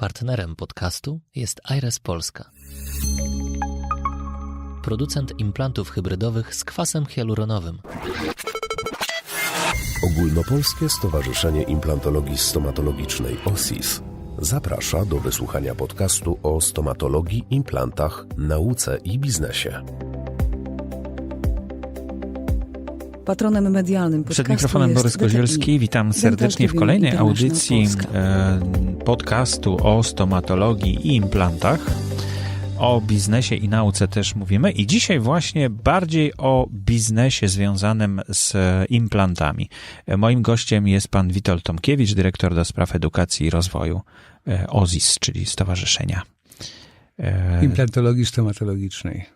Partnerem podcastu jest Aires Polska. Producent implantów hybrydowych z kwasem hialuronowym. Ogólnopolskie Stowarzyszenie Implantologii Stomatologicznej OSIS zaprasza do wysłuchania podcastu o stomatologii, implantach, nauce i biznesie. Patronem medialnym Przed mikrofonem Borys Kozielski. Witam serdecznie w kolejnej audycji e, podcastu o stomatologii i implantach. O biznesie i nauce też mówimy i dzisiaj właśnie bardziej o biznesie związanym z e, implantami. E, Moim gościem jest pan Witold Tomkiewicz, dyrektor do spraw edukacji i rozwoju OZIS, czyli Stowarzyszenia. Implantologii stomatologicznej.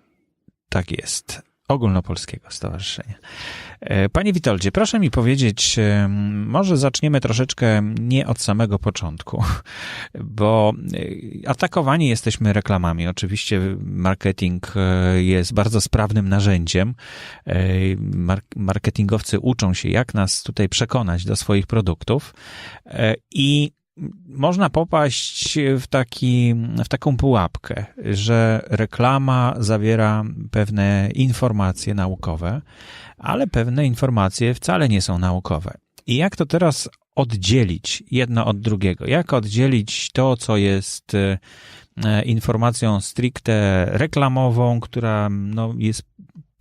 Tak jest. Ogólnopolskiego Stowarzyszenia. E, Panie Witoldzie, proszę mi powiedzieć, e, może zaczniemy troszeczkę nie od samego początku, bo e, atakowani jesteśmy reklamami. Oczywiście marketing jest bardzo sprawnym narzędziem. Mark- Marketingowcy uczą się, jak nas tutaj przekonać do swoich produktów i można popaść w, taki, w taką pułapkę, że reklama zawiera pewne informacje naukowe, ale pewne informacje wcale nie są naukowe. I jak to teraz oddzielić jedno od drugiego? Jak oddzielić to, co jest e, informacją stricte reklamową, która no, jest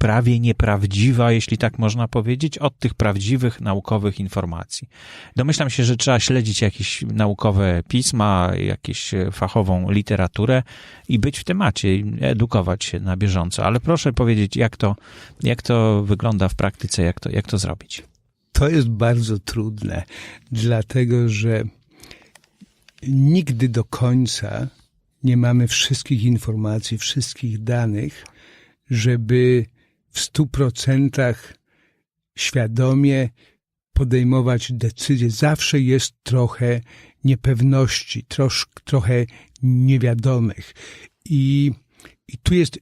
prawie nieprawdziwa, jeśli tak można powiedzieć, od tych prawdziwych naukowych informacji. Domyślam się, że trzeba śledzić jakieś naukowe pisma, jakąś fachową literaturę i być w temacie, edukować się na bieżąco. Ale proszę powiedzieć, jak to, jak to wygląda w praktyce, jak to, jak to zrobić? To jest bardzo trudne, dlatego że nigdy do końca nie mamy wszystkich informacji, wszystkich danych, żeby w stu procentach świadomie podejmować decyzje. Zawsze jest trochę niepewności, trosz, trochę niewiadomych. I, I tu jest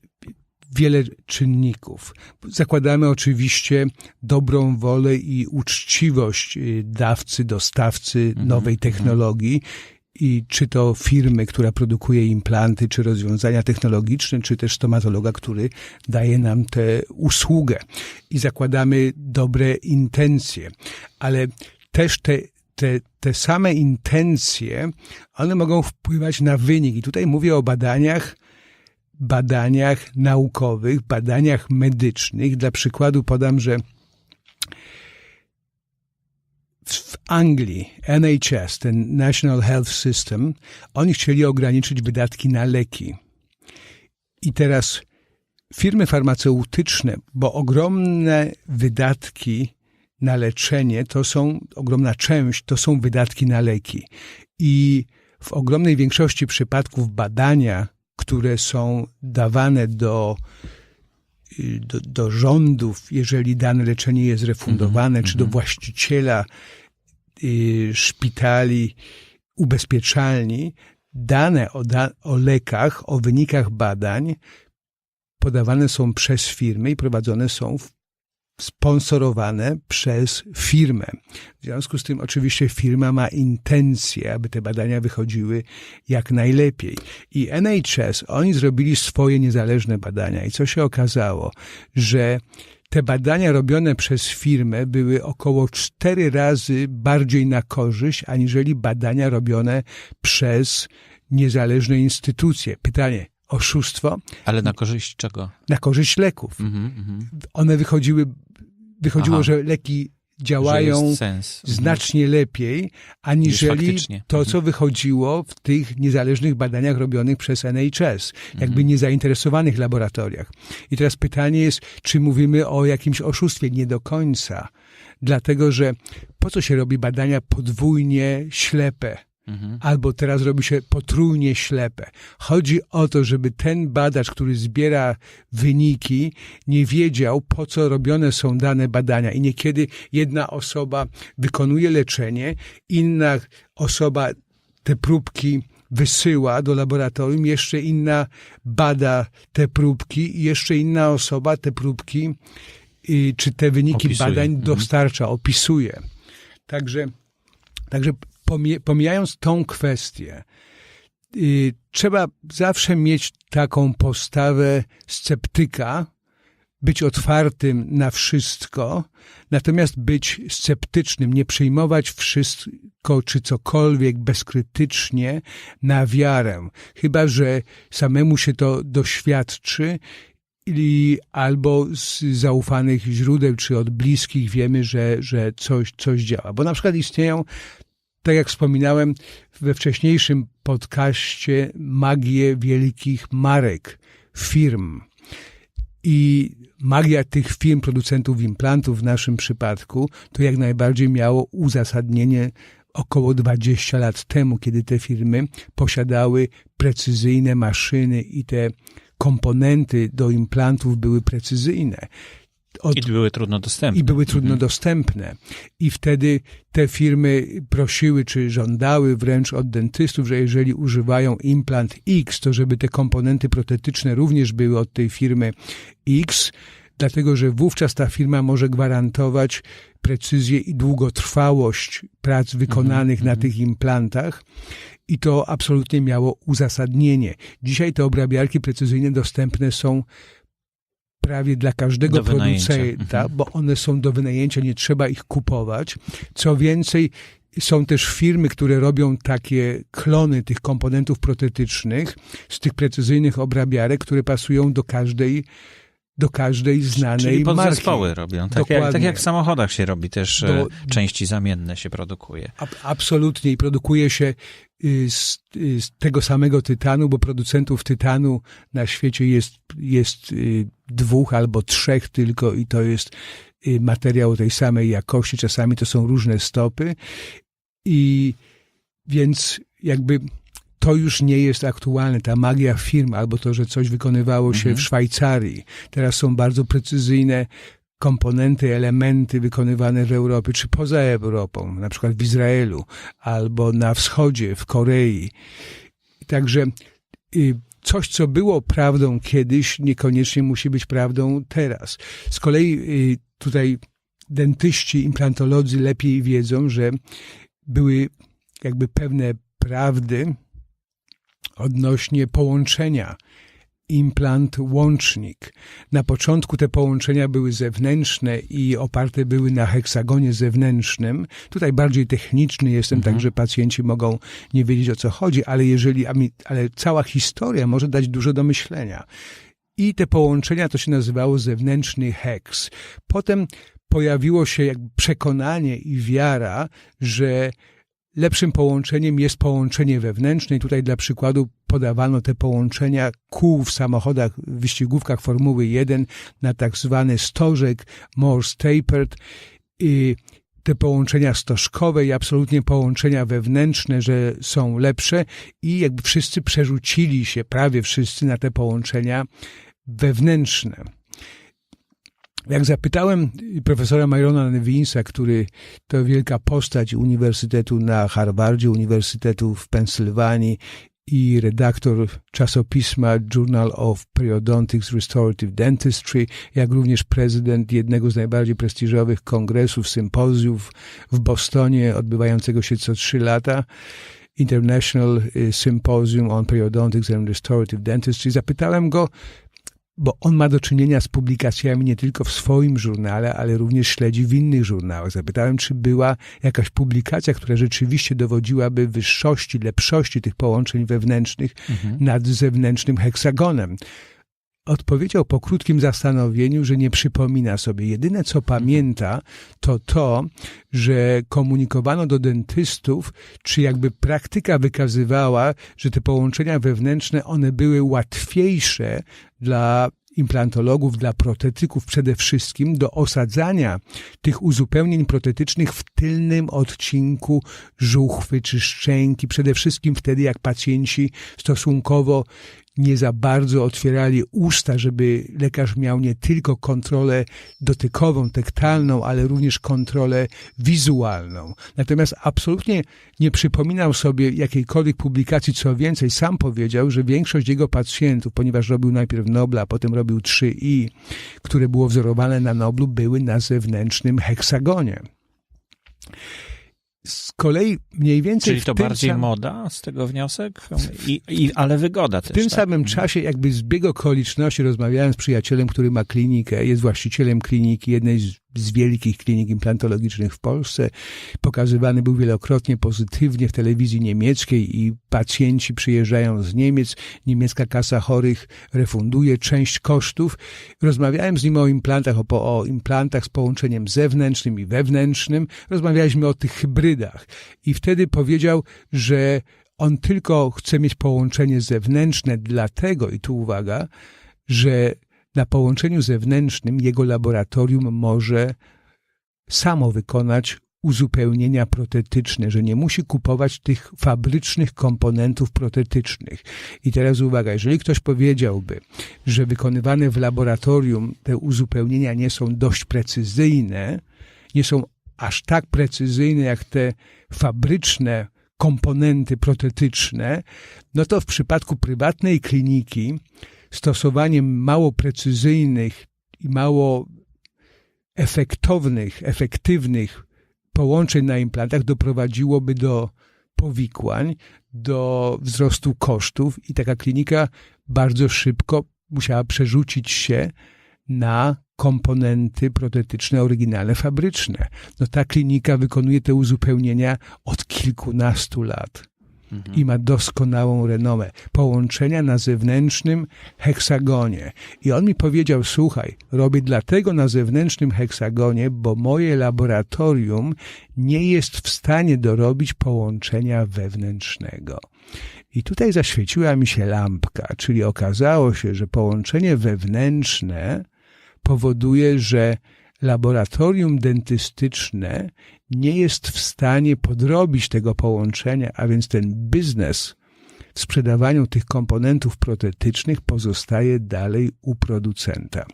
wiele czynników. Zakładamy oczywiście dobrą wolę i uczciwość y, dawcy, dostawcy nowej technologii. I czy to firmy, która produkuje implanty, czy rozwiązania technologiczne, czy też stomatologa, który daje nam tę usługę. I zakładamy dobre intencje. Ale też te, te, te same intencje, one mogą wpływać na wynik. I tutaj mówię o badaniach, badaniach naukowych, badaniach medycznych. Dla przykładu podam, że w Anglii NHS, ten National Health System, oni chcieli ograniczyć wydatki na leki. I teraz firmy farmaceutyczne, bo ogromne wydatki na leczenie to są, ogromna część to są wydatki na leki. I w ogromnej większości przypadków badania, które są dawane do, do, do rządów, jeżeli dane leczenie jest refundowane, czy do właściciela y, szpitali, ubezpieczalni, dane o, da, o lekach, o wynikach badań podawane są przez firmy i prowadzone są w sponsorowane przez firmę. W związku z tym oczywiście firma ma intencje, aby te badania wychodziły jak najlepiej. I NHS, oni zrobili swoje niezależne badania i co się okazało, że te badania robione przez firmę były około cztery razy bardziej na korzyść, aniżeli badania robione przez niezależne instytucje. Pytanie, oszustwo? Ale na korzyść czego? Na korzyść leków. Mhm, mhm. One wychodziły, wychodziło, Aha. że leki działają. Mhm. znacznie lepiej, aniżeli to, Mhm. co wychodziło w tych niezależnych badaniach robionych przez NHS, jakby Mhm. niezainteresowanych laboratoriach. I teraz pytanie jest, czy mówimy o jakimś oszustwie? Nie do końca. Dlatego, że po co się robi badania podwójnie ślepe? Mhm. albo teraz robi się potrójnie ślepe. Chodzi o to, żeby ten badacz, który zbiera wyniki, nie wiedział, po co robione są dane badania. I niekiedy jedna osoba wykonuje leczenie, inna osoba te próbki wysyła do laboratorium, jeszcze inna bada te próbki i jeszcze inna osoba te próbki y, czy te wyniki Opisuje. badań Mhm. dostarcza, opisuje. Także, także pomijając tą kwestię, y, trzeba zawsze mieć taką postawę sceptyka, być otwartym na wszystko, natomiast być sceptycznym, nie przyjmować wszystko czy cokolwiek bezkrytycznie na wiarę, chyba że samemu się to doświadczy i albo z zaufanych źródeł, czy od bliskich wiemy, że, że coś, coś działa. Bo na przykład istnieją, tak jak wspominałem we wcześniejszym podcaście, magie wielkich marek, firm. I magia tych firm, producentów implantów w naszym przypadku, to jak najbardziej miało uzasadnienie około 20 lat temu, kiedy te firmy posiadały precyzyjne maszyny i te komponenty do implantów były precyzyjne. Od, I były trudno dostępne. I były trudno mhm. dostępne. I wtedy te firmy prosiły, czy żądały wręcz od dentystów, że jeżeli używają implant X, to żeby te komponenty protetyczne również były od tej firmy X, dlatego że wówczas ta firma może gwarantować precyzję i długotrwałość prac wykonanych mm -hmm. na mhm. tych implantach i to absolutnie miało uzasadnienie. Dzisiaj te obrabiarki precyzyjne dostępne są prawie dla każdego producenta, mhm. bo one są do wynajęcia, nie trzeba ich kupować. Co więcej, są też firmy, które robią takie klony tych komponentów protetycznych z tych precyzyjnych obrabiarek, które pasują do każdej do każdej znanej Czyli marki. robią. Tak jak, tak jak, w samochodach się robi też do, części zamienne się produkuje. Ab, absolutnie i produkuje się y, z, y, z, tego samego tytanu, bo producentów tytanu na świecie jest, jest y, dwóch albo trzech tylko i to jest materiał tej samej jakości. Czasami to są różne stopy i więc jakby to już nie jest aktualne. Ta magia firm albo to, że coś wykonywało się mhm. w Szwajcarii. Teraz są bardzo precyzyjne komponenty, elementy wykonywane w Europie czy poza Europą, na przykład w Izraelu albo na wschodzie, w Korei. Także y, coś, co było prawdą kiedyś, niekoniecznie musi być prawdą teraz. Z kolei y, tutaj dentyści, implantolodzy lepiej wiedzą, że były jakby pewne prawdy, odnośnie połączenia implant-łącznik. Na początku te połączenia były zewnętrzne i oparte były na heksagonie zewnętrznym. Tutaj bardziej techniczny jestem, mhm. tak że pacjenci mogą nie wiedzieć o co chodzi, ale jeżeli, ale cała historia może dać dużo do myślenia. I te połączenia to się nazywało zewnętrzny heks. Potem pojawiło się jak przekonanie i wiara, że Lepszym połączeniem jest połączenie wewnętrzne. I tutaj dla przykładu podawano te połączenia kół w samochodach, w wyścigówkach Formuły 1 na tak zwany stożek Morse Tapered. I te połączenia stożkowe i absolutnie połączenia wewnętrzne, że są lepsze i jakby wszyscy przerzucili się, prawie wszyscy, na te połączenia wewnętrzne. Jak zapytałem profesora Myrona Nevinsa, który to wielka postać Uniwersytetu na Harvardzie, Uniwersytetu w Pensylwanii i redaktor czasopisma Journal of Periodontics Restorative Dentistry, jak również prezydent jednego z najbardziej prestiżowych kongresów, sympozjów w Bostonie, odbywającego się co trzy lata, International Symposium on Periodontics and Restorative Dentistry. Zapytałem go, bo on ma do czynienia z publikacjami nie tylko w swoim żurnale, ale również śledzi w innych żurnałach. Zapytałem, czy była jakaś publikacja, która rzeczywiście dowodziłaby wyższości, lepszości tych połączeń wewnętrznych mhm. nad zewnętrznym heksagonem. Odpowiedział po krótkim zastanowieniu, że nie przypomina sobie. Jedyne co pamięta, to to, że komunikowano do dentystów, czy jakby praktyka wykazywała, że te połączenia wewnętrzne, one były łatwiejsze dla implantologów, dla protetyków przede wszystkim do osadzania tych uzupełnień protetycznych w tylnym odcinku żuchwy czy szczęki. Przede wszystkim wtedy, jak pacjenci stosunkowo nie za bardzo otwierali usta, żeby lekarz miał nie tylko kontrolę dotykową, tektalną, ale również kontrolę wizualną. Natomiast absolutnie nie przypominał sobie jakiejkolwiek publikacji, co więcej, sam powiedział, że większość jego pacjentów, ponieważ robił najpierw Nobla, a potem robił 3i, które było wzorowane na Noblu, były na zewnętrznym heksagonie. Z kolei mniej więcej Czyli to bardziej sam- moda z tego wniosek? I, i, ale wygoda też. W tym tak? samym czasie, jakby zbieg okoliczności, rozmawiałem z przyjacielem, który ma klinikę, jest właścicielem kliniki, jednej z, z wielkich klinik implantologicznych w Polsce. Pokazywany był wielokrotnie pozytywnie w telewizji niemieckiej i pacjenci przyjeżdżają z Niemiec. Niemiecka kasa chorych refunduje część kosztów. Rozmawiałem z nim o implantach, o, o implantach z połączeniem zewnętrznym i wewnętrznym. Rozmawialiśmy o tych hybrydach. I wtedy powiedział, że on tylko chce mieć połączenie zewnętrzne, dlatego, i tu uwaga, że na połączeniu zewnętrznym jego laboratorium może samo wykonać uzupełnienia protetyczne, że nie musi kupować tych fabrycznych komponentów protetycznych. I teraz uwaga, jeżeli ktoś powiedziałby, że wykonywane w laboratorium te uzupełnienia nie są dość precyzyjne, nie są aż tak precyzyjne jak te fabryczne komponenty protetyczne, no to w przypadku prywatnej kliniki stosowaniem mało precyzyjnych i mało efektownych, efektywnych połączeń na implantach doprowadziłoby do powikłań, do wzrostu kosztów i taka klinika bardzo szybko musiała przerzucić się na komponenty protetyczne, oryginalne, fabryczne. No ta klinika wykonuje te uzupełnienia od kilkunastu lat i ma doskonałą renomę. Połączenia na zewnętrznym heksagonie. I on mi powiedział, słuchaj, robię dlatego na zewnętrznym heksagonie, bo moje laboratorium nie jest w stanie dorobić połączenia wewnętrznego. I tutaj zaświeciła mi się lampka, czyli okazało się, że połączenie wewnętrzne powoduje, że laboratorium dentystyczne nie jest w stanie podrobić tego połączenia, a więc ten biznes w sprzedawaniu tych komponentów protetycznych pozostaje dalej u producenta.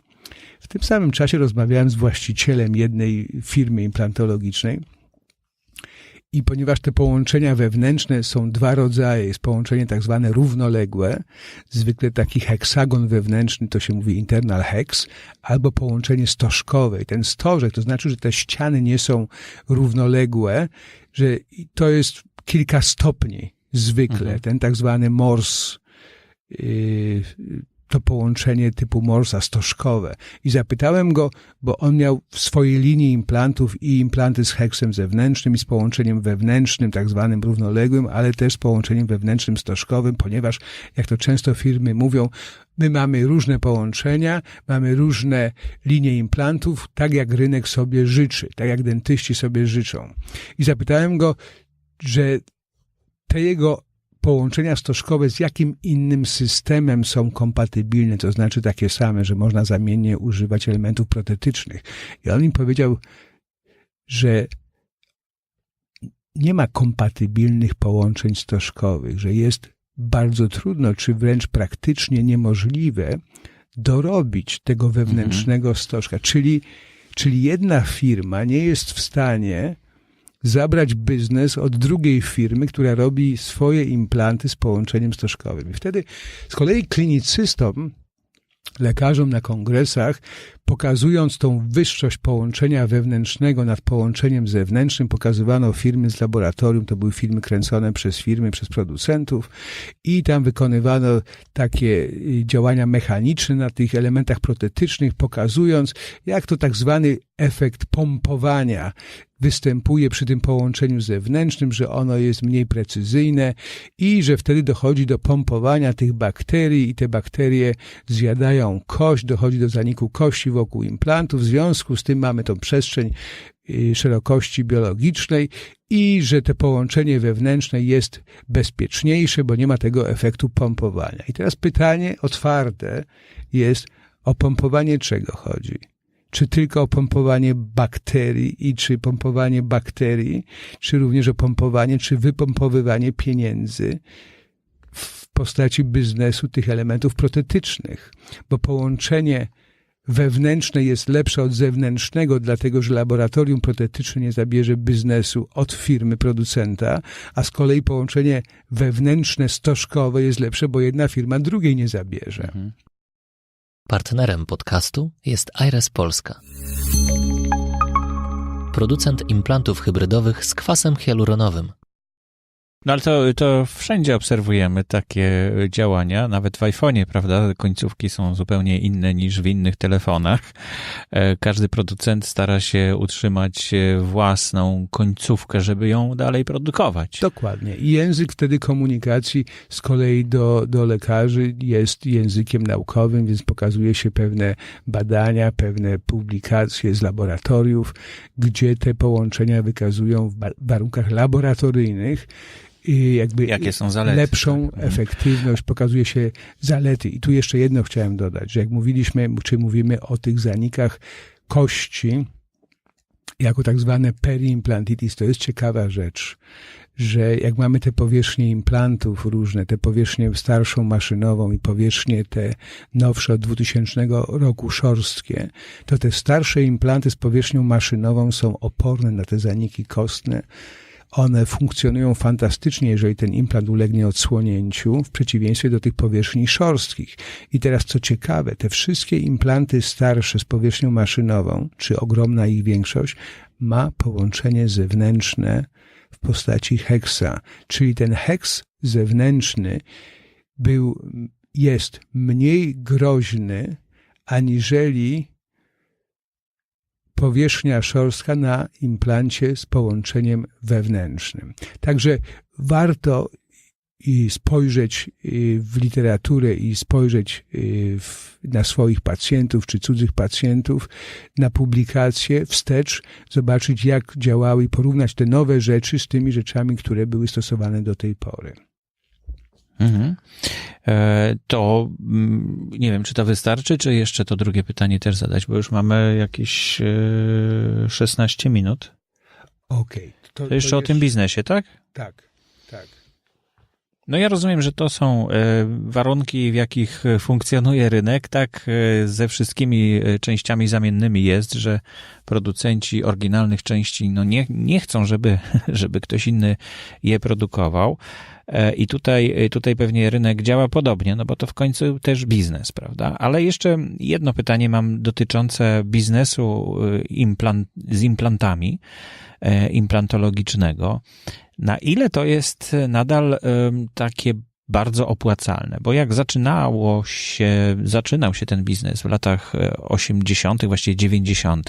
W tym samym czasie rozmawiałem z właścicielem jednej firmy implantologicznej i ponieważ te połączenia wewnętrzne są dwa rodzaje, jest połączenie tak zwane równoległe, zwykle taki heksagon wewnętrzny to się mówi internal hex, albo połączenie stożkowe. I ten stożek to znaczy, że te ściany nie są równoległe, że to jest kilka stopni zwykle, ten tak zwany mors, yy, to połączenie typu morsa stożkowe. I zapytałem go, bo on miał w swojej linii implantów i implanty z heksem zewnętrznym i z połączeniem wewnętrznym, tak zwanym równoległym, ale też z połączeniem wewnętrznym stożkowym, ponieważ, jak to często firmy mówią, my mamy różne połączenia, mamy różne linie implantów, tak jak rynek sobie życzy, tak jak dentyści sobie życzą. I zapytałem go, że te jego połączenia stożkowe z jakim innym systemem są kompatybilne, to znaczy takie same, że można zamiennie używać elementów protetycznych. I on mi powiedział, że nie ma kompatybilnych połączeń stożkowych, że jest bardzo trudno, czy wręcz praktycznie niemożliwe dorobić tego wewnętrznego stożka. Czyli, czyli jedna firma nie jest w stanie zabrać biznes od drugiej firmy, która robi swoje implanty z połączeniem stożkowym. I wtedy z kolei klinicystom, lekarzom na kongresach, pokazując tą wyższość połączenia wewnętrznego nad połączeniem zewnętrznym, pokazywano firmy z laboratorium, to były filmy kręcone przez firmy, przez producentów i tam wykonywano takie y, działania mechaniczne na tych elementach protetycznych, pokazując, jak to tak zwany efekt pompowania występuje przy tym połączeniu zewnętrznym, że ono jest mniej precyzyjne i że wtedy dochodzi do pompowania tych bakterii i te bakterie zjadają kość, dochodzi do zaniku kości wokół implantów. W związku z tym mamy tą przestrzeń y, szerokości biologicznej i że to połączenie wewnętrzne jest bezpieczniejsze, bo nie ma tego efektu pompowania. I teraz pytanie otwarte jest, o pompowanie czego chodzi? Czy tylko o pompowanie bakterii i czy pompowanie bakterii, czy również o pompowanie, czy wypompowywanie pieniędzy w postaci biznesu tych elementów protetycznych? Bo połączenie wewnętrzne jest lepsze od zewnętrznego, dlatego że laboratorium protetyczne nie zabierze biznesu od firmy producenta, a z kolei połączenie wewnętrzne stożkowe jest lepsze, bo jedna firma drugiej nie zabierze. Partnerem podcastu jest Aires Polska. producent implantów hybrydowych z kwasem hialuronowym. No ale to, to wszędzie obserwujemy takie działania, nawet w iPhone'ie, prawda? Końcówki są zupełnie inne niż w innych telefonach. E, Każdy producent stara się utrzymać e, własną końcówkę, żeby ją dalej produkować. Dokładnie. I język wtedy komunikacji z kolei do, do lekarzy jest językiem naukowym, więc pokazuje się pewne badania, pewne publikacje z laboratoriów, gdzie te połączenia wykazują w warunkach laboratoryjnych jakby Jakie są zalety? lepszą tak? efektywność, pokazuje się zalety. I tu jeszcze jedno chciałem dodać, że jak mówiliśmy, czy mówimy o tych zanikach kości, jako tak zwane periimplantitis, to jest ciekawa rzecz, że jak mamy te powierzchnie implantów różne, te powierzchnie starszą maszynową i powierzchnie te nowsze od 2000 roku szorstkie, to te starsze implanty z powierzchnią maszynową są oporne na te zaniki kostne. One funkcjonują fantastycznie, jeżeli ten implant ulegnie odsłonięciu, w przeciwieństwie do tych powierzchni szorstkich. I teraz co ciekawe, te wszystkie implanty starsze z powierzchnią maszynową, czy ogromna ich większość, ma połączenie zewnętrzne w postaci heksa, czyli ten heks zewnętrzny był, jest mniej groźny aniżeli powierzchnia szorstka na implancie z połączeniem wewnętrznym. Także warto i spojrzeć y, w literaturę i spojrzeć y, w, na swoich pacjentów czy cudzych pacjentów, na publikacje wstecz, zobaczyć jak działały i porównać te nowe rzeczy z tymi rzeczami, które były stosowane do tej pory. Mhm. E, To mm, nie wiem, czy to wystarczy, czy jeszcze to drugie pytanie też zadać, bo już mamy jakieś e, 16 minut. Okej. To jeszcze o tym biznesie? Tak, tak. No ja rozumiem, że to są e, warunki, w jakich funkcjonuje rynek, tak e, ze wszystkimi e, częściami zamiennymi jest, że producenci oryginalnych części no nie, nie chcą, żeby, żeby ktoś inny je produkował. E, I tutaj, tutaj pewnie rynek działa podobnie, no bo to w końcu też biznes, prawda? Ale jeszcze jedno pytanie mam dotyczące biznesu e, implant, z implantami, e, implantologicznego. Na ile to jest nadal em, takie bardzo opłacalne? Bo jak zaczynało się, zaczynał się ten biznes w latach e, 80., właściwie 90.,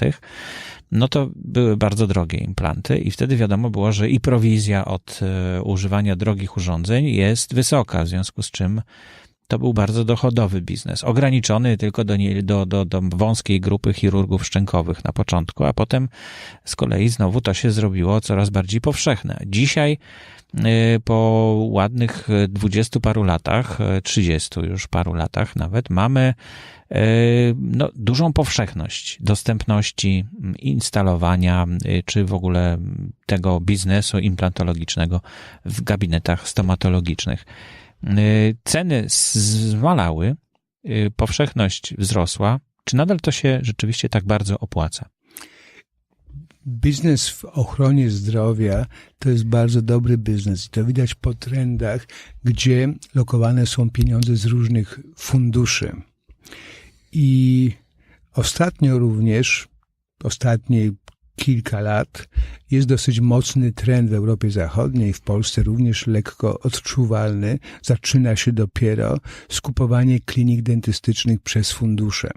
no to były bardzo drogie implanty i wtedy wiadomo było, że i prowizja od e, używania drogich urządzeń jest wysoka, w związku z czym to był bardzo dochodowy biznes, ograniczony tylko do, do, do, do wąskiej grupy chirurgów szczękowych na początku, a potem z kolei znowu to się zrobiło coraz bardziej powszechne. Dzisiaj y, po ładnych dwudziestu paru latach, trzydziestu już paru latach nawet, mamy y, no, dużą powszechność dostępności mm, instalowania, y, czy w ogóle tego biznesu implantologicznego w gabinetach stomatologicznych. Y, Ceny zmalały, y, powszechność wzrosła. Czy nadal to się rzeczywiście tak bardzo opłaca? Biznes w ochronie zdrowia to jest bardzo dobry biznes. I to widać po trendach, gdzie lokowane są pieniądze z różnych funduszy. I ostatnio również, ostatnie kilka lat, jest dosyć mocny trend w Europie Zachodniej, w Polsce również lekko odczuwalny. Zaczyna się dopiero skupowanie klinik dentystycznych przez fundusze.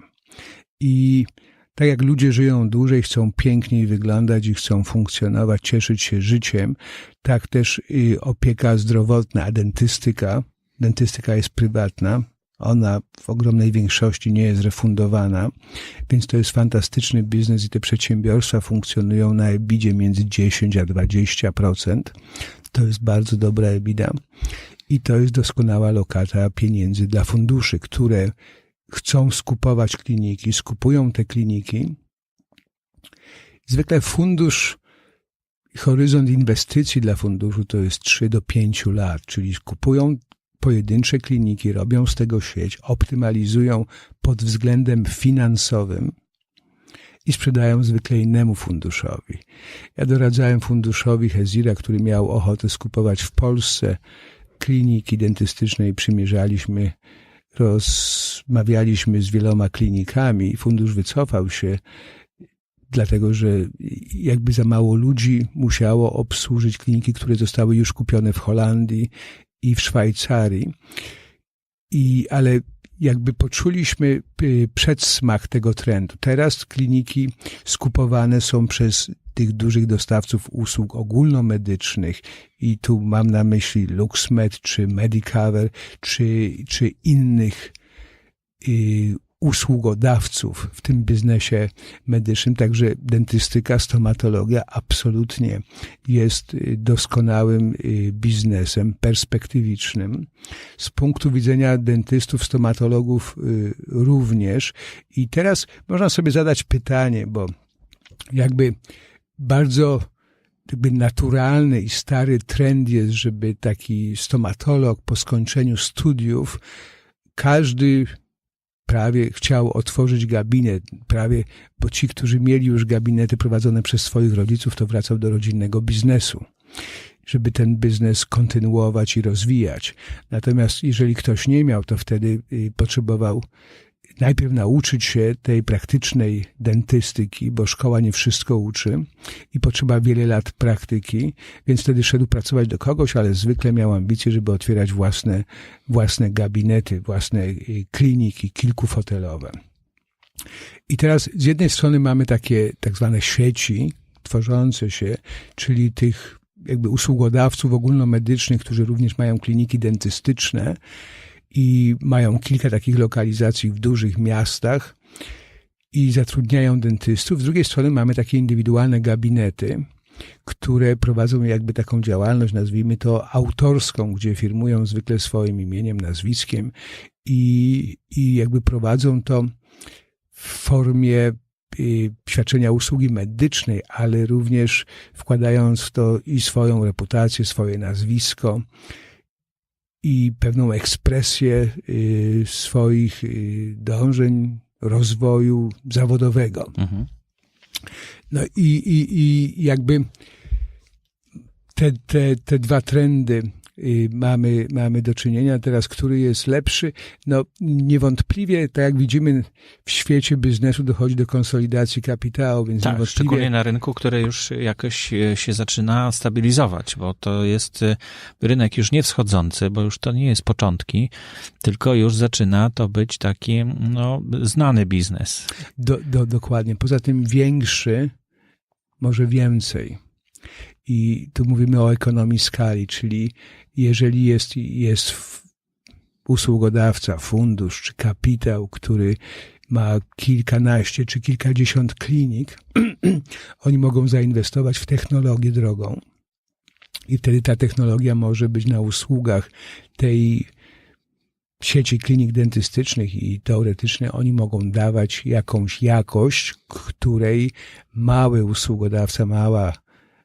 I tak jak ludzie żyją dłużej, chcą piękniej wyglądać i chcą funkcjonować, cieszyć się życiem, tak też y, opieka zdrowotna, dentystyka, dentystyka jest prywatna, ona w ogromnej większości nie jest refundowana, więc to jest fantastyczny biznes i te przedsiębiorstwa funkcjonują na ebidzie między 10 a 20%. To jest bardzo dobra ebida i to jest doskonała lokata pieniędzy dla funduszy, które chcą skupować kliniki, skupują te kliniki. Zwykle fundusz, horyzont inwestycji dla funduszu to jest 3 do 5 lat, czyli kupują pojedyncze kliniki, robią z tego sieć, optymalizują pod względem finansowym i sprzedają zwykle innemu funduszowi. Ja doradzałem funduszowi Hezira, który miał ochotę skupować w Polsce kliniki dentystyczne i przymierzaliśmy rozmawialiśmy z wieloma klinikami, fundusz wycofał się, dlatego że jakby za mało ludzi musiało obsłużyć kliniki, które zostały już kupione w Holandii i w Szwajcarii. I, ale jakby poczuliśmy y, przedsmak tego trendu. Teraz kliniki skupowane są przez tych dużych dostawców usług ogólnomedycznych i tu mam na myśli LuxMed, czy Medicover, czy, czy innych y, usługodawców w tym biznesie medycznym, także dentystyka, stomatologia absolutnie jest y, doskonałym y, biznesem perspektywicznym. Z punktu widzenia dentystów, stomatologów y, również. I teraz można sobie zadać pytanie, bo jakby bardzo jakby naturalny i stary trend jest, żeby taki stomatolog po skończeniu studiów każdy prawie chciał otworzyć gabinet, prawie, bo ci, którzy mieli już gabinety prowadzone przez swoich rodziców, to wracał do rodzinnego biznesu, żeby ten biznes kontynuować i rozwijać. Natomiast jeżeli ktoś nie miał, to wtedy y, potrzebował najpierw nauczyć się tej praktycznej dentystyki, bo szkoła nie wszystko uczy i potrzeba wiele lat praktyki, więc wtedy szedł pracować do kogoś, ale zwykle miał ambicje, żeby otwierać własne, własne gabinety, własne y, kliniki kilkufotelowe. I teraz z jednej strony mamy takie tak zwane sieci tworzące się, czyli tych jakby usługodawców ogólnomedycznych, którzy również mają kliniki dentystyczne, i mają kilka takich lokalizacji w dużych miastach i zatrudniają dentystów. Z drugiej strony mamy takie indywidualne gabinety, które prowadzą jakby taką działalność, nazwijmy to autorską, gdzie firmują zwykle swoim imieniem, nazwiskiem i, i jakby prowadzą to w formie y, świadczenia usługi medycznej, ale również wkładając w to i swoją reputację, swoje nazwisko, i pewną ekspresję y, swoich y, dążeń, rozwoju zawodowego. Mhm. No i, i, i jakby te, te, te dwa trendy mamy, mamy do czynienia. Teraz, który jest lepszy? No, niewątpliwie, tak jak widzimy, w świecie biznesu dochodzi do konsolidacji kapitału, więc tak, niewątpliwie... szczególnie na rynku, który już jakoś e, się zaczyna stabilizować, bo to jest e, rynek już nie wschodzący, bo już to nie jest początki, tylko już zaczyna to być taki, no, znany biznes. Do, do, dokładnie. Poza tym większy, może więcej. I tu mówimy o ekonomii skali, czyli jeżeli jest, jest usługodawca, fundusz czy kapitał, który ma kilkanaście czy kilkadziesiąt klinik, oni mogą zainwestować w technologię drogą. I wtedy ta technologia może być na usługach tej sieci klinik dentystycznych i teoretycznie oni mogą dawać jakąś jakość, której mały usługodawca, mała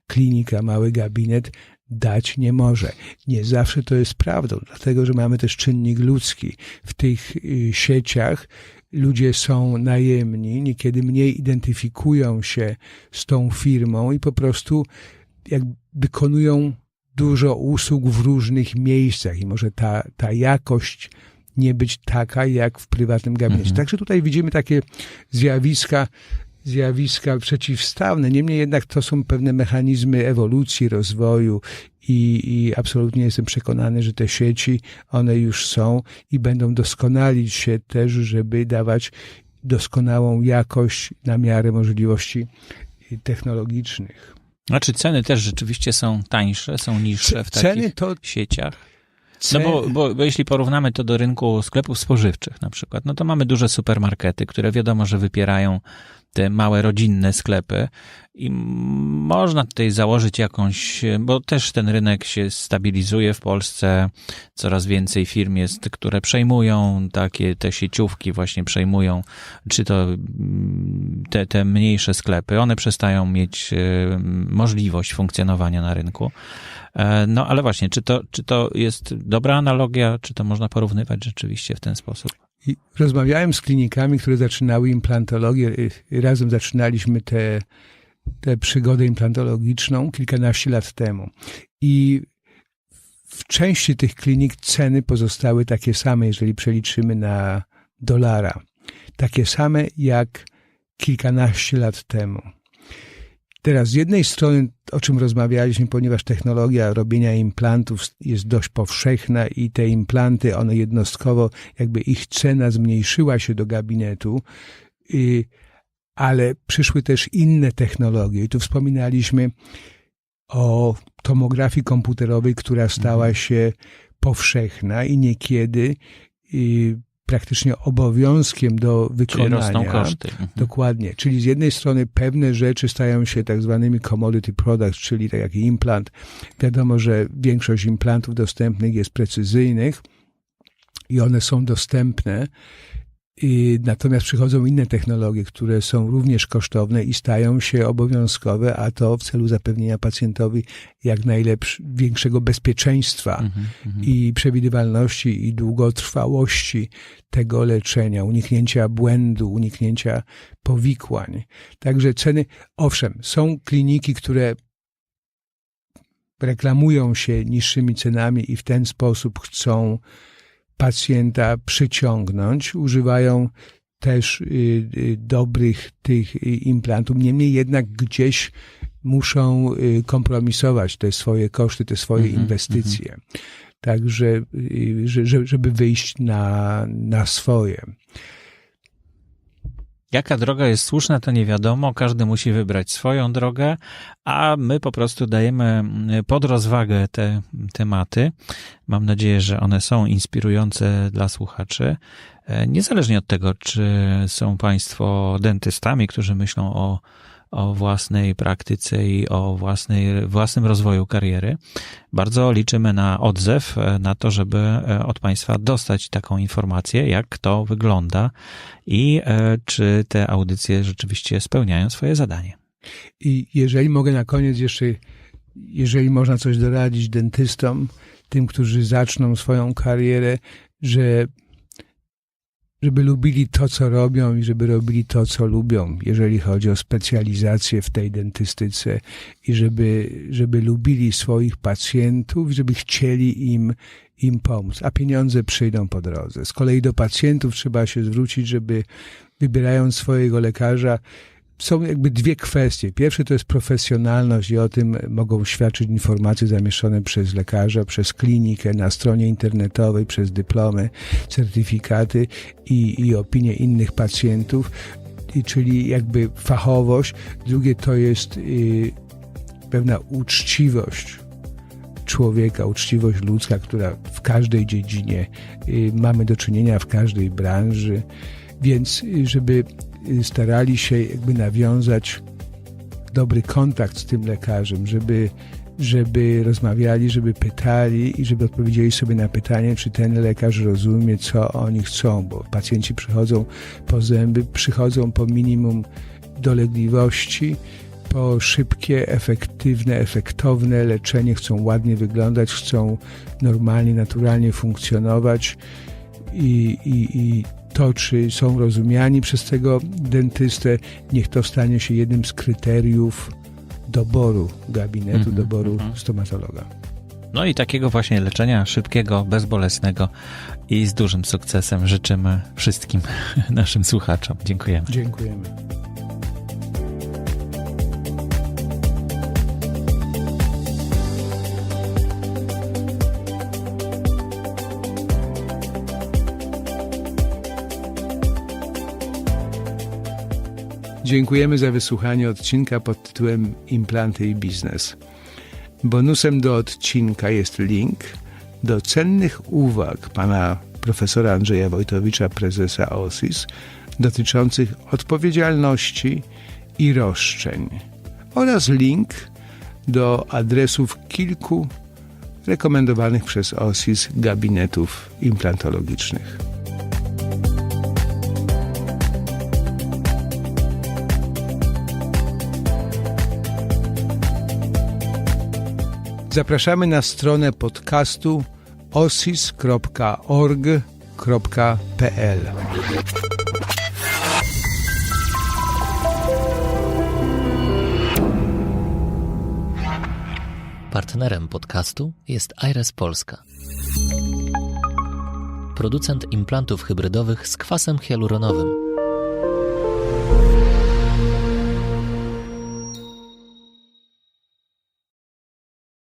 klinika, mały gabinet dać nie może. Nie zawsze to jest prawdą, dlatego że mamy też czynnik ludzki. W tych y, sieciach ludzie są najemni, niekiedy mniej identyfikują się z tą firmą i po prostu jak wykonują dużo usług w różnych miejscach i może ta, ta jakość nie być taka jak w prywatnym gabinecie. Mhm. Także tutaj widzimy takie zjawiska zjawiska przeciwstawne. Niemniej jednak to są pewne mechanizmy ewolucji, rozwoju i, i absolutnie jestem przekonany, że te sieci, one już są i będą doskonalić się też, żeby dawać doskonałą jakość na miarę możliwości technologicznych. Znaczy ceny też rzeczywiście są tańsze, są niższe w takich ceny to, sieciach? No bo, bo, bo, jeśli porównamy to do rynku sklepów spożywczych na przykład, no to mamy duże supermarkety, które wiadomo, że wypierają te małe rodzinne sklepy i można tutaj założyć jakąś, bo też ten rynek się stabilizuje w Polsce, coraz więcej firm jest, które przejmują takie, te sieciówki właśnie przejmują, czy to te, te mniejsze sklepy, one przestają mieć e, możliwość funkcjonowania na rynku. E, no ale właśnie, czy to, czy to jest dobra analogia, czy to można porównywać rzeczywiście w ten sposób? I rozmawiałem z klinikami, które zaczynały implantologię. Razem zaczynaliśmy tę te, te przygodę implantologiczną kilkanaście lat temu. I w części tych klinik ceny pozostały takie same, jeżeli przeliczymy na dolara. Takie same jak kilkanaście lat temu. Teraz z jednej strony, o czym rozmawialiśmy, ponieważ technologia robienia implantów jest dość powszechna i te implanty, one jednostkowo, jakby ich cena zmniejszyła się do gabinetu, y, ale przyszły też inne technologie. I tu wspominaliśmy o tomografii komputerowej, która stała się powszechna i niekiedy y, praktycznie obowiązkiem do Czyli wykonania. rosną koszty. Mhm. Dokładnie. Czyli z jednej strony pewne rzeczy stają się tak zwanymi commodity products, czyli tak jak implant. Wiadomo, że większość implantów dostępnych jest precyzyjnych i one są dostępne. Natomiast przychodzą inne technologie, które są również kosztowne i stają się obowiązkowe, a to w celu zapewnienia pacjentowi jak najlepszego, większego bezpieczeństwa Mhm, mhm. i przewidywalności i długotrwałości tego leczenia, uniknięcia błędu, uniknięcia powikłań. Także ceny, owszem, są kliniki, które reklamują się niższymi cenami i w ten sposób chcą pacjenta przyciągnąć, używają też y, y, dobrych tych y, implantów. Niemniej jednak gdzieś muszą kompromisować te swoje koszty, te swoje Mhm, inwestycje. Także, y, że- że- żeby wyjść na, na swoje. Jaka droga jest słuszna, to nie wiadomo. Każdy musi wybrać swoją drogę, a my po prostu dajemy mm, pod rozwagę te tematy. Mam nadzieję, że one są inspirujące dla słuchaczy. E, Niezależnie od tego, czy są Państwo dentystami, którzy myślą o, o własnej praktyce i o własnej, własnym rozwoju kariery, bardzo liczymy na odzew, e, na to, żeby e, od Państwa dostać taką informację, jak to wygląda i e, czy te audycje rzeczywiście spełniają swoje zadanie. I jeżeli mogę na koniec jeszcze, jeżeli można coś doradzić dentystom, tym, którzy zaczną swoją karierę, że żeby lubili to, co robią i żeby robili to, co lubią, jeżeli chodzi o specjalizację w tej dentystyce i żeby, żeby lubili swoich pacjentów, żeby chcieli im, im pomóc, a pieniądze przyjdą po drodze. Z kolei do pacjentów trzeba się zwrócić, żeby wybierając swojego lekarza, są jakby dwie kwestie. Pierwsze to jest profesjonalność i o tym mogą świadczyć informacje zamieszczone przez lekarza, przez klinikę, na stronie internetowej, przez dyplomy, certyfikaty i, i opinie innych pacjentów, i, czyli jakby fachowość. Drugie to jest y, pewna uczciwość człowieka, uczciwość ludzka, która w każdej dziedzinie y, mamy do czynienia, w każdej branży. Więc y, żeby starali się jakby nawiązać dobry kontakt z tym lekarzem, żeby, żeby rozmawiali, żeby pytali i żeby odpowiedzieli sobie na pytanie, czy ten lekarz rozumie, co oni chcą, bo pacjenci przychodzą po zęby, przychodzą po minimum dolegliwości, po szybkie, efektywne, efektowne leczenie, chcą ładnie wyglądać, chcą normalnie, naturalnie funkcjonować i, i, i to, czy są rozumiani przez tego dentystę, niech to stanie się jednym z kryteriów doboru gabinetu, Mhm, doboru mhm. stomatologa. No i takiego właśnie leczenia szybkiego, bezbolesnego i z dużym sukcesem życzymy wszystkim naszym słuchaczom. Dziękujemy. Dziękujemy. Dziękujemy za wysłuchanie odcinka pod tytułem Implanty i biznes. Bonusem do odcinka jest link do cennych uwag pana profesora Andrzeja Wojtowicza, prezesa OSIS, dotyczących odpowiedzialności i roszczeń oraz link do adresów kilku rekomendowanych przez OSIS gabinetów implantologicznych. Zapraszamy na stronę podcastu osis.org.pl. Partnerem podcastu jest Aires Polska. Producent implantów hybrydowych z kwasem hialuronowym.